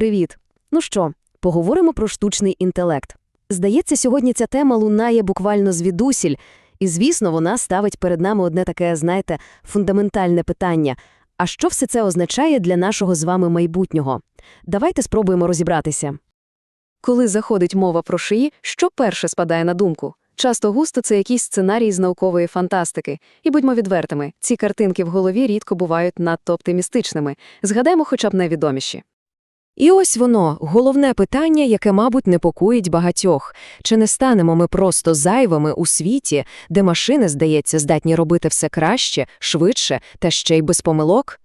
Привіт! Ну що, поговоримо про штучний інтелект. Здається, сьогодні ця тема лунає буквально звідусіль, і, звісно, вона ставить перед нами одне таке, знаєте, фундаментальне питання. А що все це означає для нашого з вами майбутнього? Давайте спробуємо розібратися. Коли заходить мова про шиї, що перше спадає на думку? Часто густо це якийсь сценарій з наукової фантастики. І будьмо відвертими, ці картинки в голові рідко бувають надто оптимістичними. Згадаймо хоча б найвідоміші. І ось воно, головне питання, яке, мабуть, непокоїть багатьох. Чи не станемо ми просто зайвими у світі, де машини, здається, здатні робити все краще, швидше та ще й без помилок?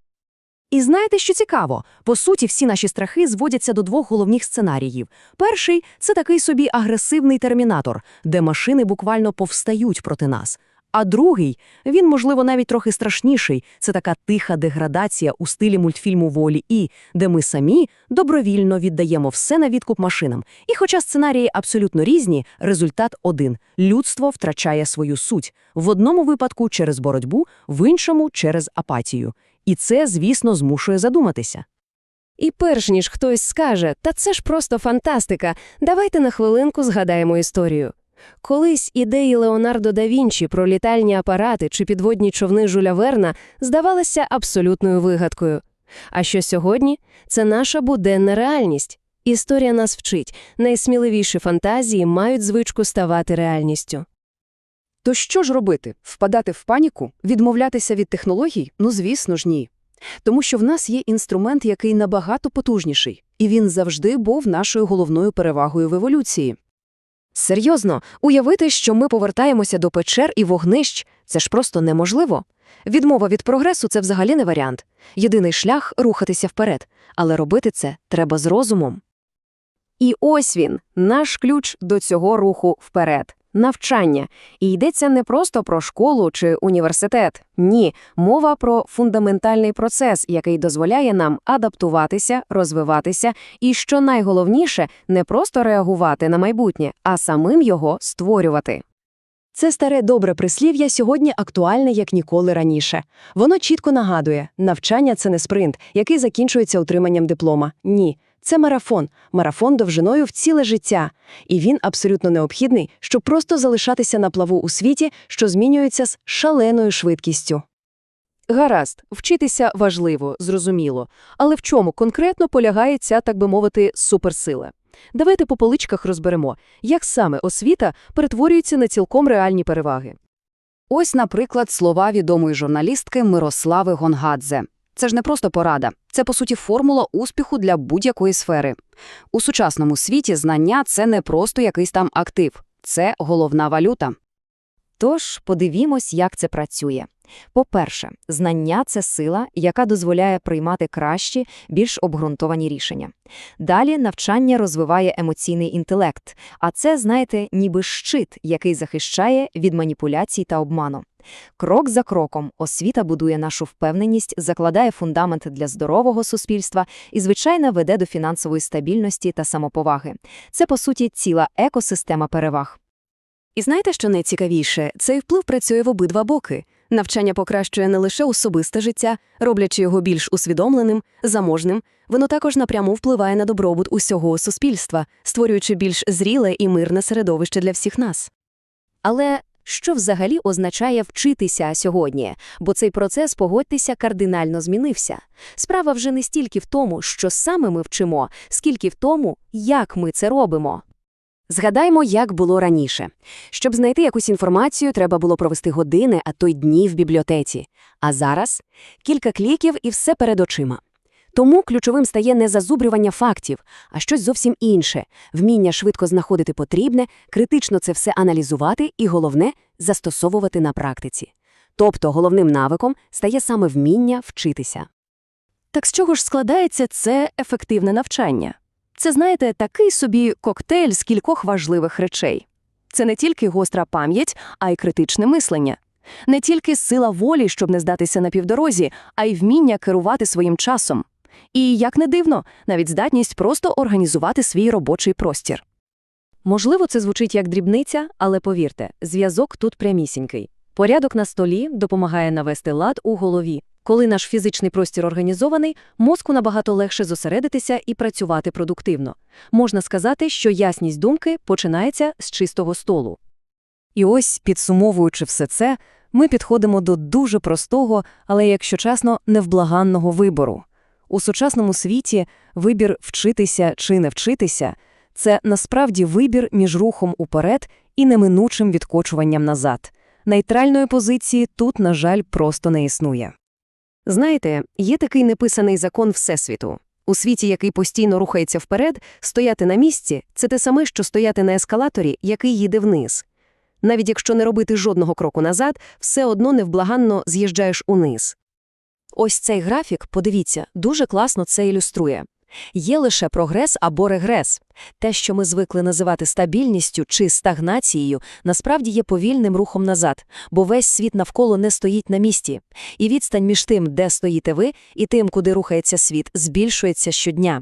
І знаєте, що цікаво? По суті, всі наші страхи зводяться до двох головних сценаріїв. Перший це такий собі агресивний термінатор, де машини буквально повстають проти нас. А другий, він, можливо, навіть трохи страшніший, це така тиха деградація у стилі мультфільму Волі І, де ми самі добровільно віддаємо все на відкуп машинам. І хоча сценарії абсолютно різні, результат один людство втрачає свою суть в одному випадку через боротьбу, в іншому через апатію. І це, звісно, змушує задуматися. І перш ніж хтось скаже, та це ж просто фантастика, давайте на хвилинку згадаємо історію. Колись ідеї Леонардо да Вінчі про літальні апарати чи підводні човни Жуля Верна здавалися абсолютною вигадкою. А що сьогодні? Це наша буденна реальність. Історія нас вчить, найсміливіші фантазії мають звичку ставати реальністю. То що ж робити? Впадати в паніку? Відмовлятися від технологій? Ну, звісно ж, ні. Тому що в нас є інструмент, який набагато потужніший, і він завжди був нашою головною перевагою в еволюції. Серйозно, уявити, що ми повертаємося до печер і вогнищ – це ж просто неможливо. Відмова від прогресу – це взагалі не варіант. Єдиний шлях – рухатися вперед. Але робити це треба з розумом. І ось він, наш ключ до цього руху вперед. Навчання. І йдеться не просто про школу чи університет. Ні, мова про фундаментальний процес, який дозволяє нам адаптуватися, розвиватися і, що найголовніше, не просто реагувати на майбутнє, а самим його створювати. Це старе добре прислів'я сьогодні актуальне як ніколи раніше. Воно чітко нагадує, навчання це не спринт, який закінчується отриманням диплома. Ні, це марафон, марафон довжиною в ціле життя. І він абсолютно необхідний, щоб просто залишатися на плаву у світі, що змінюється з шаленою швидкістю. Гаразд, вчитися важливо, зрозуміло. Але в чому конкретно полягає ця, так би мовити, суперсила? Давайте по поличках розберемо, як саме освіта перетворюється на цілком реальні переваги. Ось, наприклад, слова відомої журналістки Мирослави Гонгадзе. Це ж не просто порада, це, по суті, формула успіху для будь-якої сфери. У сучасному світі знання – це не просто якийсь там актив, це головна валюта. Тож подивімось, як це працює. По-перше, знання – це сила, яка дозволяє приймати кращі, більш обґрунтовані рішення. Далі навчання розвиває емоційний інтелект, а це, знаєте, ніби щит, який захищає від маніпуляцій та обману. Крок за кроком освіта будує нашу впевненість, закладає фундамент для здорового суспільства і, звичайно, веде до фінансової стабільності та самоповаги. Це, по суті, ціла екосистема переваг. І знаєте, що найцікавіше? Цей вплив працює в обидва боки. Навчання покращує не лише особисте життя, роблячи його більш усвідомленим, заможним, воно також напряму впливає на добробут усього суспільства, створюючи більш зріле і мирне середовище для всіх нас. Але що взагалі означає вчитися сьогодні? Бо цей процес, погодьтеся, кардинально змінився. Справа вже не стільки в тому, що саме ми вчимо, скільки в тому, як ми це робимо. Згадаймо, як було раніше. Щоб знайти якусь інформацію, треба було провести години, а то й дні в бібліотеці. А зараз кілька кліків і все перед очима. Тому ключовим стає не зазубрювання фактів, а щось зовсім інше – вміння швидко знаходити потрібне, критично це все аналізувати і, головне, застосовувати на практиці. Тобто головним навиком стає саме вміння вчитися. Так з чого ж складається це ефективне навчання? Це, знаєте, такий собі коктейль з кількох важливих речей. Це не тільки гостра пам'ять, а й критичне мислення. Не тільки сила волі, щоб не здатися на півдорозі, а й вміння керувати своїм часом. І, як не дивно, навіть здатність просто організувати свій робочий простір. Можливо, це звучить як дрібниця, але повірте, зв'язок тут прямісінький. Порядок на столі допомагає навести лад у голові. Коли наш фізичний простір організований, мозку набагато легше зосередитися і працювати продуктивно. Можна сказати, що ясність думки починається з чистого столу. І ось, підсумовуючи все це, ми підходимо до дуже простого, але, якщо чесно, невблаганного вибору. У сучасному світі вибір вчитися чи не вчитися – це насправді вибір між рухом уперед і неминучим відкочуванням назад. Нейтральної позиції тут, на жаль, просто не існує. Знаєте, є такий неписаний закон Всесвіту. У світі, який постійно рухається вперед, стояти на місці – це те саме, що стояти на ескалаторі, який їде вниз. Навіть якщо не робити жодного кроку назад, все одно невблаганно з'їжджаєш униз. Ось цей графік, подивіться, дуже класно це ілюструє. Є лише прогрес або регрес. Те, що ми звикли називати стабільністю чи стагнацією, насправді є повільним рухом назад, бо весь світ навколо не стоїть на місці. І відстань між тим, де стоїте ви, і тим, куди рухається світ, збільшується щодня.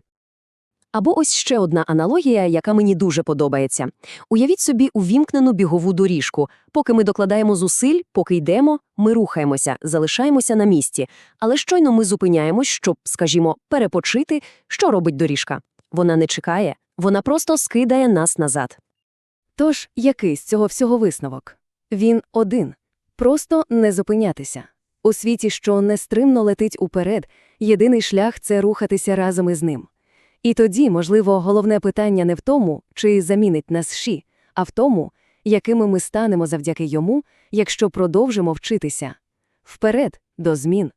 Або ось ще одна аналогія, яка мені дуже подобається. Уявіть собі увімкнену бігову доріжку. Поки ми докладаємо зусиль, поки йдемо, ми рухаємося, залишаємося на місці. Але щойно ми зупиняємось, щоб, скажімо, перепочити, що робить доріжка? Вона не чекає, вона просто скидає нас назад. Тож, який з цього всього висновок? Він один. Просто не зупинятися. У світі, що нестримно летить уперед, єдиний шлях – це рухатися разом із ним. І тоді, можливо, головне питання не в тому, чи замінить нас ші, а в тому, якими ми станемо завдяки йому, якщо продовжимо вчитися. Вперед, до змін.